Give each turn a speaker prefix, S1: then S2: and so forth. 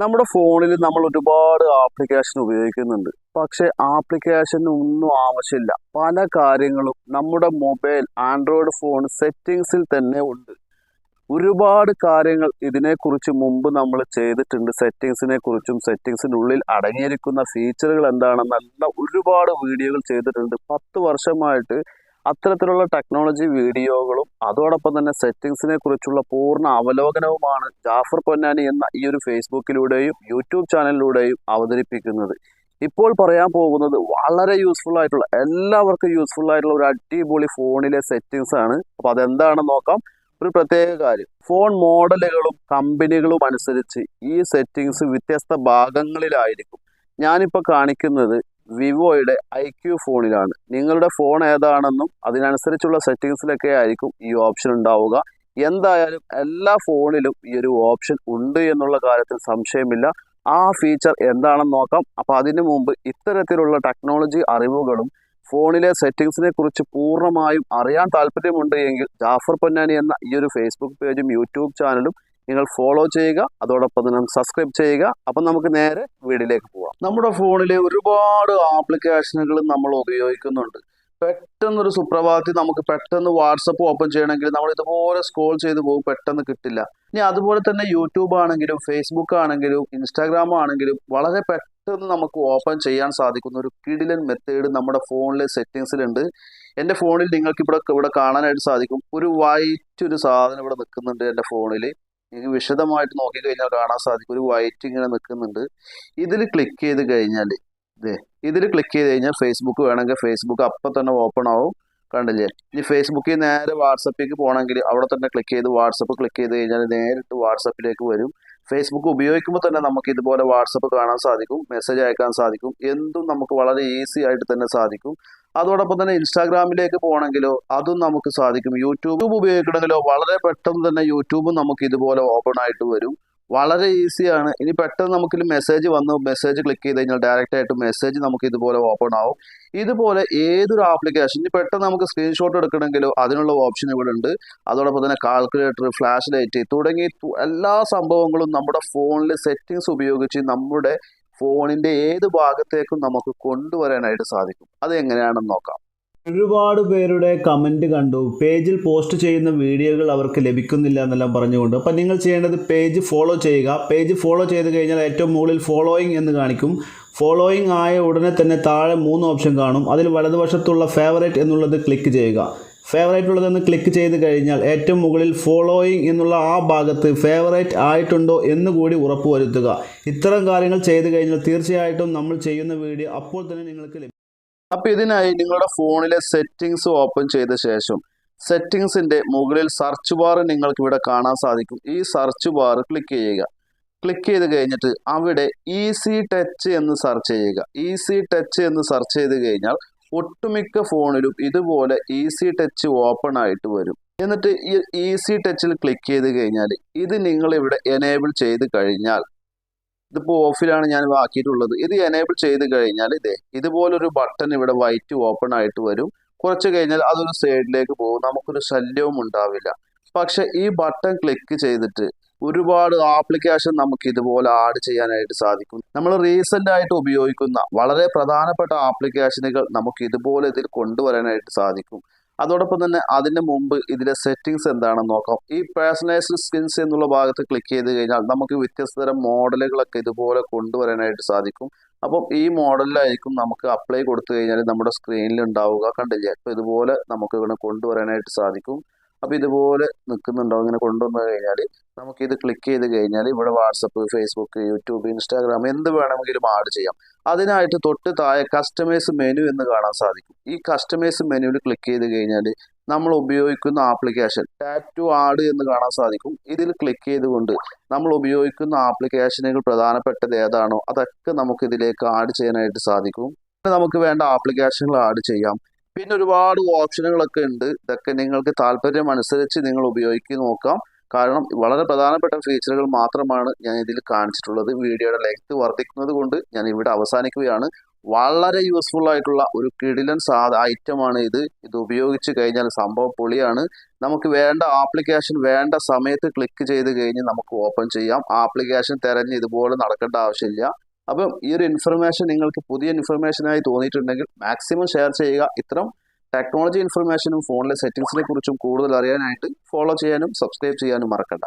S1: നമ്മുടെ ഫോണിൽ നമ്മൾ ഒരുപാട് ആപ്ലിക്കേഷൻ ഉപയോഗിക്കുന്നുണ്ട്. പക്ഷെ ആപ്ലിക്കേഷൻ ഒന്നും ആവശ്യമില്ല. പല കാര്യങ്ങളും നമ്മുടെ മൊബൈൽ ആൻഡ്രോയിഡ് ഫോൺ സെറ്റിങ്സിൽ തന്നെ ഉണ്ട്. ഒരുപാട് കാര്യങ്ങൾ ഇതിനെക്കുറിച്ച് മുമ്പ് നമ്മൾ ചെയ്തിട്ടുണ്ട്. സെറ്റിങ്സിനെ കുറിച്ചും സെറ്റിങ്സിന്റെ ഉള്ളിൽ അടങ്ങിയിരിക്കുന്ന ഫീച്ചറുകൾ എന്താണെന്നല്ല ഒരുപാട് വീഡിയോകൾ ചെയ്തിട്ടുണ്ട്. പത്ത് വർഷമായിട്ട് അത്തരത്തിലുള്ള ടെക്നോളജി വീഡിയോകളും അതോടൊപ്പം തന്നെ സെറ്റിങ്സിനെ കുറിച്ചുള്ള പൂർണ അവലോകനവുമാണ് ജാഫർ പൊന്നാനി എന്ന ഈ ഒരു ഫേസ്ബുക്കിലൂടെയും യൂട്യൂബ് ചാനലിലൂടെയും അവതരിപ്പിക്കുന്നത്. ഇപ്പോൾ പറയാൻ പോകുന്നത് വളരെ യൂസ്ഫുൾ ആയിട്ടുള്ള എല്ലാവർക്കും യൂസ്ഫുൾ ആയിട്ടുള്ള ഒരു അടിപൊളി ഫോണിലെ സെറ്റിങ്സ് ആണ്. അപ്പോൾ അതെന്താണെന്ന് നോക്കാം? ഒരു പ്രത്യേക കാര്യം. ഫോൺ മോഡലുകളും കമ്പനികളും അനുസരിച്ച് ഈ സെറ്റിങ്സ് വ്യത്യസ്ത ഭാഗങ്ങളിലായിരിക്കും. ഞാനിപ്പോൾ കാണിക്കുന്നത് വിവോയുടെ ഐ ക്യു ഫോണിലാണ്. നിങ്ങളുടെ ഫോൺ ഏതാണെന്നും അതിനനുസരിച്ചുള്ള സെറ്റിങ്സിലൊക്കെ ആയിരിക്കും ഈ ഓപ്ഷൻ ഉണ്ടാവുക. എന്തായാലും എല്ലാ ഫോണിലും ഈ ഒരു ഓപ്ഷൻ ഉണ്ട് എന്നുള്ള കാര്യത്തിൽ സംശയമില്ല. ആ ഫീച്ചർ എന്താണെന്ന് നോക്കാം. അപ്പോൾ അതിനു മുമ്പ് ഇത്തരത്തിലുള്ള ടെക്നോളജി അറിവുകളും ഫോണിലെ സെറ്റിങ്സിനെ കുറിച്ച് പൂർണമായും അറിയാൻ താല്പര്യമുണ്ട് എങ്കിൽ ജാഫർ പൊന്നാനി എന്ന ഈ ഒരു ഫേസ്ബുക്ക് പേജും യൂട്യൂബ് ചാനലും നിങ്ങൾ ഫോളോ ചെയ്യുക അതോടൊപ്പം തന്നെ സബ്സ്ക്രൈബ് ചെയ്യുക. അപ്പം നമുക്ക് നേരെ വീഡിയോയിലേക്ക് പോവാം. നമ്മുടെ ഫോണിൽ ഒരുപാട് ആപ്ലിക്കേഷനുകൾ നമ്മൾ ഉപയോഗിക്കുന്നുണ്ട്. പെട്ടെന്നൊരു സുപ്രഭാതത്തിൽ നമുക്ക് പെട്ടെന്ന് വാട്സപ്പ് ഓപ്പൺ ചെയ്യണമെങ്കിൽ നമ്മൾ ഇതുപോലെ സ്ക്രോൾ ചെയ്ത് പോകും പെട്ടെന്ന് കിട്ടില്ല. ഇനി അതുപോലെ തന്നെ യൂട്യൂബ് ആണെങ്കിലും ഫേസ്ബുക്ക് ആണെങ്കിലും ഇൻസ്റ്റാഗ്രാം ആണെങ്കിലും വളരെ പെട്ടെന്ന് നമുക്ക് ഓപ്പൺ ചെയ്യാൻ സാധിക്കുന്ന ഒരു കിടിലൻ മെത്തേഡ് നമ്മുടെ ഫോണിലെ സെറ്റിങ്സിലുണ്ട് എന്റെ ഫോണിൽ നിങ്ങൾക്ക് ഇവിടെ ഇവിടെ കാണാനായിട്ട് സാധിക്കും. ഒരു വൈറ്റ് ഒരു സാധനം ഇവിടെ നിൽക്കുന്നുണ്ട് എന്റെ ഫോണിൽ. നിങ്ങൾക്ക് വിശദമായിട്ട് നോക്കിക്കഴിഞ്ഞാൽ കാണാൻ സാധിക്കും. ഒരു വൈറ്റ് ഇങ്ങനെ നിൽക്കുന്നുണ്ട്. ഇതിൽ ക്ലിക്ക് ചെയ്ത് കഴിഞ്ഞാൽ ഇതേ ഇതിൽ ക്ലിക്ക് ചെയ്ത് കഴിഞ്ഞാൽ ഫേസ്ബുക്ക് വേണമെങ്കിൽ ഫേസ്ബുക്ക് അപ്പം തന്നെ ഓപ്പൺ ആവും. കണ്ടില്ലേ? ഇനി ഫേസ്ബുക്കിൽ നേരെ വാട്സപ്പിലേക്ക് പോകണമെങ്കിൽ അവിടെ തന്നെ ക്ലിക്ക് ചെയ്ത് വാട്സപ്പ് ക്ലിക്ക് ചെയ്ത് കഴിഞ്ഞാൽ നേരിട്ട് വാട്സപ്പിലേക്ക് വരും. ഫേസ്ബുക്ക് ഉപയോഗിക്കുമ്പോൾ തന്നെ നമുക്ക് ഇതുപോലെ വാട്സപ്പ് കാണാൻ സാധിക്കും മെസ്സേജ് അയക്കാൻ സാധിക്കും എന്തും നമുക്ക് വളരെ ഈസി ആയിട്ട് തന്നെ സാധിക്കും. അതോടൊപ്പം തന്നെ ഇൻസ്റ്റാഗ്രാമിലേക്ക് പോകണമെങ്കിലോ അതും നമുക്ക് സാധിക്കും. യൂട്യൂബ് ഉപയോഗിക്കണമെങ്കിലോ വളരെ പെട്ടെന്ന് തന്നെ യൂട്യൂബ് നമുക്ക് ഇതുപോലെ ഓപ്പൺ ആയിട്ട് വരും. വളരെ ഈസിയാണ് ഇനി പെട്ടെന്ന് നമുക്കിൽ മെസ്സേജ് വന്ന്. മെസ്സേജ് ക്ലിക്ക് ചെയ്ത് കഴിഞ്ഞാൽ ഡയറക്റ്റ് ആയിട്ട് മെസ്സേജ് നമുക്ക് ഇതുപോലെ ഓപ്പൺ ആവും. ഇതുപോലെ ഏതൊരു ആപ്ലിക്കേഷൻ ഇനി പെട്ടെന്ന് നമുക്ക് സ്ക്രീൻഷോട്ട് എടുക്കണമെങ്കിലോ അതിനുള്ള ഓപ്ഷൻ ഇവിടെ ഉണ്ട്. അതോടൊപ്പം തന്നെ കാൽക്കുലേറ്റർ ഫ്ലാഷ് ലൈറ്റ് തുടങ്ങി എല്ലാ സംഭവങ്ങളും നമ്മുടെ ഫോണിൽ സെറ്റിങ്സ് ഉപയോഗിച്ച് നമ്മുടെ ഫോണിന്റെ ഏത് ഭാഗത്തേക്കും നമുക്ക് കൊണ്ടുവരാനായിട്ട് സാധിക്കും. അത് എങ്ങനെയാണെന്ന് നോക്കാം.
S2: ഒരുപാട് പേരുടെ കമന്റ് കണ്ടു. പേജിൽ പോസ്റ്റ് ചെയ്യുന്ന വീഡിയോകൾ അവർക്ക് ലഭിക്കുന്നില്ല എന്നെല്ലാം പറഞ്ഞുകൊണ്ട്. അപ്പം നിങ്ങൾ ചെയ്യേണ്ടത് പേജ് ഫോളോ ചെയ്യുക. പേജ് ഫോളോ ചെയ്ത് കഴിഞ്ഞാൽ ഏറ്റവും മുകളിൽ ഫോളോയിങ് എന്ന് കാണിക്കും. ഫോളോയിങ് ആയ ഉടനെ തന്നെ താഴെ മൂന്ന് ഓപ്ഷൻ കാണും. അതിൽ വലതുവശത്തുള്ള ഫേവറേറ്റ് എന്നുള്ളത് ക്ലിക്ക് ചെയ്യുക. ഫേവറേറ്റ് ഉള്ളതെന്ന് ക്ലിക്ക് ചെയ്ത് കഴിഞ്ഞാൽ ഏറ്റവും മുകളിൽ ഫോളോയിങ് എന്നുള്ള ആ ഭാഗത്ത് ഫേവറേറ്റ് ആയിട്ടുണ്ടോ എന്ന് കൂടി ഉറപ്പുവരുത്തുക ഇത്തരം കാര്യങ്ങൾ ചെയ്ത് കഴിഞ്ഞാൽ തീർച്ചയായിട്ടും നമ്മൾ ചെയ്യുന്ന വീഡിയോ അപ്പോൾ തന്നെ നിങ്ങൾക്ക് ലഭിക്കും
S1: അപ്പോൾ ഇതിനായി നിങ്ങളുടെ ഫോണിലെ സെറ്റിങ്സ് ഓപ്പൺ ചെയ്ത ശേഷം സെറ്റിങ്സിന്റെ മുകളിൽ സെർച്ച് ബാർ നിങ്ങൾക്ക് ഇവിടെ കാണാൻ സാധിക്കും. ഈ സെർച്ച് ബാർ ക്ലിക്ക് ചെയ്യുക. ക്ലിക്ക് ചെയ്ത് കഴിഞ്ഞിട്ട് അവിടെ ഈസി ടച്ച് എന്ന് സെർച്ച് ചെയ്യുക. ഈസി ടച്ച് എന്ന് സെർച്ച് ചെയ്ത് കഴിഞ്ഞാൽ ഒട്ടുമിക്ക ഫോണിലും ഇതുപോലെ ഈസി ടച്ച് ഓപ്പൺ ആയിട്ട് വരും. എന്നിട്ട് ഈ ഈസി ടച്ചിൽ ക്ലിക്ക് ചെയ്ത് കഴിഞ്ഞാൽ ഇത് നിങ്ങൾ ഇവിടെ എനേബിൾ ചെയ്ത് കഴിഞ്ഞാൽ ഇതിപ്പോൾ ഓഫിലാണ് ഞാൻ ആക്കിയിട്ടുള്ളത്. ഇത് എനേബിൾ ചെയ്ത് കഴിഞ്ഞാൽ ഇതേ ഇതുപോലൊരു ബട്ടൺ ഇവിടെ വൈറ്റ് ഓപ്പൺ ആയിട്ട് വരും. കുറച്ച് കഴിഞ്ഞാൽ അതൊരു സൈഡിലേക്ക് പോകും. നമുക്കൊരു ശല്യവും ഉണ്ടാവില്ല പക്ഷെ ഈ ബട്ടൺ ക്ലിക്ക് ചെയ്തിട്ട് ഒരുപാട് ആപ്ലിക്കേഷൻ നമുക്ക് ഇതുപോലെ ആഡ് ചെയ്യാനായിട്ട് സാധിക്കും. നമ്മൾ റീസെന്റ് ആയിട്ട് ഉപയോഗിക്കുന്ന വളരെ പ്രധാനപ്പെട്ട ആപ്ലിക്കേഷനുകൾ നമുക്ക് ഇതുപോലെ ഇതിൽ കൊണ്ടുവരാനായിട്ട് സാധിക്കും. അതോടൊപ്പം തന്നെ അതിന് മുമ്പ് ഇതിലെ സെറ്റിങ്സ് എന്താണെന്ന് നോക്കാം. ഈ പേഴ്സണലൈസ്ഡ് സ്കിൻസ് എന്നുള്ള ഭാഗത്ത് ക്ലിക്ക് ചെയ്ത് കഴിഞ്ഞാൽ നമുക്ക് വ്യത്യസ്ത തരം മോഡലുകളൊക്കെ ഇതുപോലെ കൊണ്ടുവരാനായിട്ട് സാധിക്കും. അപ്പം ഈ മോഡലിലായിരിക്കും നമുക്ക് അപ്ലൈ കൊടുത്തു കഴിഞ്ഞാൽ നമ്മുടെ സ്ക്രീനിൽ ഉണ്ടാവുക കണ്ടില്ലേ? അപ്പോൾ ഇതുപോലെ നമുക്ക് ഇവിടെ കൊണ്ടുവരാനായിട്ട് സാധിക്കും. അപ്പോൾ ഇതുപോലെ നിൽക്കുന്നുണ്ടാവും ഇങ്ങനെ കൊണ്ടുവന്നു കഴിഞ്ഞാൽ ഇത് ക്ലിക്ക് ചെയ്ത് കഴിഞ്ഞാൽ ഇവിടെ വാട്സപ്പ് ഫേസ്ബുക്ക് യൂട്യൂബ് ഇൻസ്റ്റാഗ്രാം എന്ത് വേണമെങ്കിലും ആഡ് ചെയ്യാം. അതിനായിട്ട് തൊട്ട് താഴെ കസ്റ്റമേഴ്സ് മെനു എന്ന് കാണാൻ സാധിക്കും. ഈ കസ്റ്റമേഴ്സ് മെനുവിൽ ക്ലിക്ക് ചെയ്ത് കഴിഞ്ഞാൽ നമ്മൾ ഉപയോഗിക്കുന്ന ആപ്ലിക്കേഷൻ ടാറ്റു ആഡ് എന്ന് കാണാൻ സാധിക്കും. ഇതിൽ ക്ലിക്ക് ചെയ്തുകൊണ്ട് നമ്മൾ ഉപയോഗിക്കുന്ന ആപ്ലിക്കേഷനുകൾ പ്രധാനപ്പെട്ടത് ഏതാണോ അതൊക്കെ നമുക്ക് ഇതിലേക്ക് ആഡ് ചെയ്യാനായിട്ട് സാധിക്കും. നമുക്ക് വേണ്ട ആപ്ലിക്കേഷനുകൾ ആഡ് ചെയ്യാം. പിന്നെ ഒരുപാട് ഓപ്ഷനുകളൊക്കെ ഉണ്ട്. ഇതൊക്കെ നിങ്ങൾക്ക് താല്പര്യം അനുസരിച്ച് നിങ്ങൾ ഉപയോഗിച്ച് നോക്കാം. കാരണം വളരെ പ്രധാനപ്പെട്ട ഫീച്ചറുകൾ മാത്രമാണ് ഞാൻ ഇതിൽ കാണിച്ചിട്ടുള്ളത്. വീഡിയോയുടെ ലെങ്ത് വർദ്ധിക്കുന്നത് കൊണ്ട് ഞാൻ ഇവിടെ അവസാനിക്കുകയാണ്. വളരെ യൂസ്ഫുൾ ആയിട്ടുള്ള ഒരു കിടിലൻ സാധ ഐറ്റമാണ് ഇത്. ഇത് ഉപയോഗിച്ച് കഴിഞ്ഞാൽ സംഭവം പൊളിയാണ്. നമുക്ക് വേണ്ട ആപ്ലിക്കേഷൻ വേണ്ട സമയത്ത് ക്ലിക്ക് ചെയ്ത് കഴിഞ്ഞ് നമുക്ക് ഓപ്പൺ ചെയ്യാം. ആപ്ലിക്കേഷൻ തിരഞ്ഞ് ഇതുപോലെ നടക്കേണ്ട ആവശ്യമില്ല. അപ്പം ഈ ഒരു ഇൻഫർമേഷൻ നിങ്ങൾക്ക് പുതിയ ഇൻഫർമേഷനായി തോന്നിയിട്ടുണ്ടെങ്കിൽ മാക്സിമം ഷെയർ ചെയ്യുക. ഇത്തരം ടെക്നോളജി ഇൻഫർമേഷനും ഫോണിലെ സെറ്റിംഗ്സിനെ കുറിച്ചും കൂടുതൽ അറിയാനായിട്ട് ഫോളോ ചെയ്യാനും സബ്സ്ക്രൈബ് ചെയ്യാനും മറക്കണ്ട.